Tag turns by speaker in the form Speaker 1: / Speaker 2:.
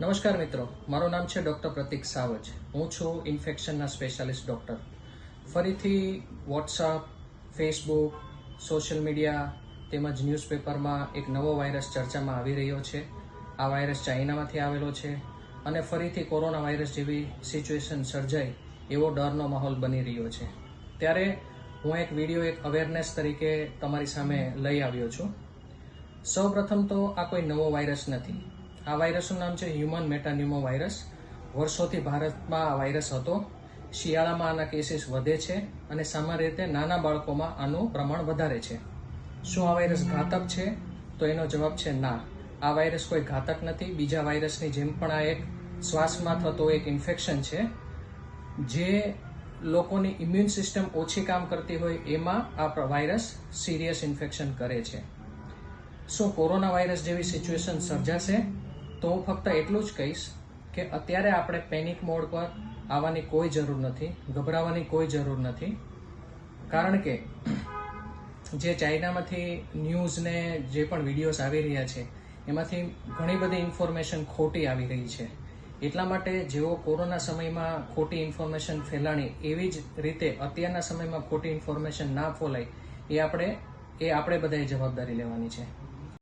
Speaker 1: નમસ્કાર મિત્રો, મારું નામ છે ડૉક્ટર પ્રતિક સાવજ. હું છું ઇન્ફેક્શનના સ્પેશિયાલિસ્ટ ડૉક્ટર. ફરીથી વોટ્સઅપ, ફેસબુક, સોશિયલ મીડિયા તેમજ ન્યૂઝપેપરમાં એક નવો વાયરસ ચર્ચામાં આવી રહ્યો છે. આ વાયરસ ચાઇનામાંથી આવેલો છે અને ફરીથી કોરોના વાયરસ જેવી સિચ્યુએશન સર્જાય એવો ડરનો માહોલ બની રહ્યો છે. ત્યારે હું એક વીડિયો, એક અવેરનેસ તરીકે તમારી સામે લઈ આવ્યો છું. સૌપ્રથમ તો આ કોઈ નવો વાયરસ નથી. આ વાયરસનું નામ છે હ્યુમન મેટાન્યુમો વાયરસ વર્ષોથી ભારતમાં આ વાયરસ હતો. શિયાળામાં આના કેસીસ વધે છે અને સામાન્ય રીતે નાના બાળકોમાં આનું પ્રમાણ વધારે છે. શું આ વાયરસ ઘાતક છે? તો એનો જવાબ છે ના. આ વાયરસ કોઈ ઘાતક નથી. બીજા વાયરસની જેમ પણ આ એક શ્વાસમાં થતો એક ઇન્ફેક્શન છે. જે લોકોની ઇમ્યુન સિસ્ટમ ઓછી કામ કરતી હોય એમાં આ વાયરસ સિરિયસ ઇન્ફેક્શન કરે છે. શું કોરોના વાયરસ જેવી સિચ્યુએશન સર્જાશે? તો હું ફક્ત એટલું જ કહીશ કે અત્યારે આપણે પેનિક મોડ પર આવવાની કોઈ જરૂર નથી, ગભરાવાની કોઈ જરૂર નથી. કારણ કે જે ચાઇનામાંથી ન્યૂઝને જે પણ વિડીયોઝ આવી રહ્યા છે, એમાંથી ઘણી બધી ઇન્ફોર્મેશન ખોટી આવી રહી છે. એટલા માટે જેઓ કોરોના સમયમાં ખોટી ઇન્ફોર્મેશન ફેલાણી, એવી જ રીતે અત્યારના સમયમાં ખોટી ઇન્ફોર્મેશન ના ફોલાય, એ આપણે એ આપણે બધાએ જવાબદારી લેવાની છે.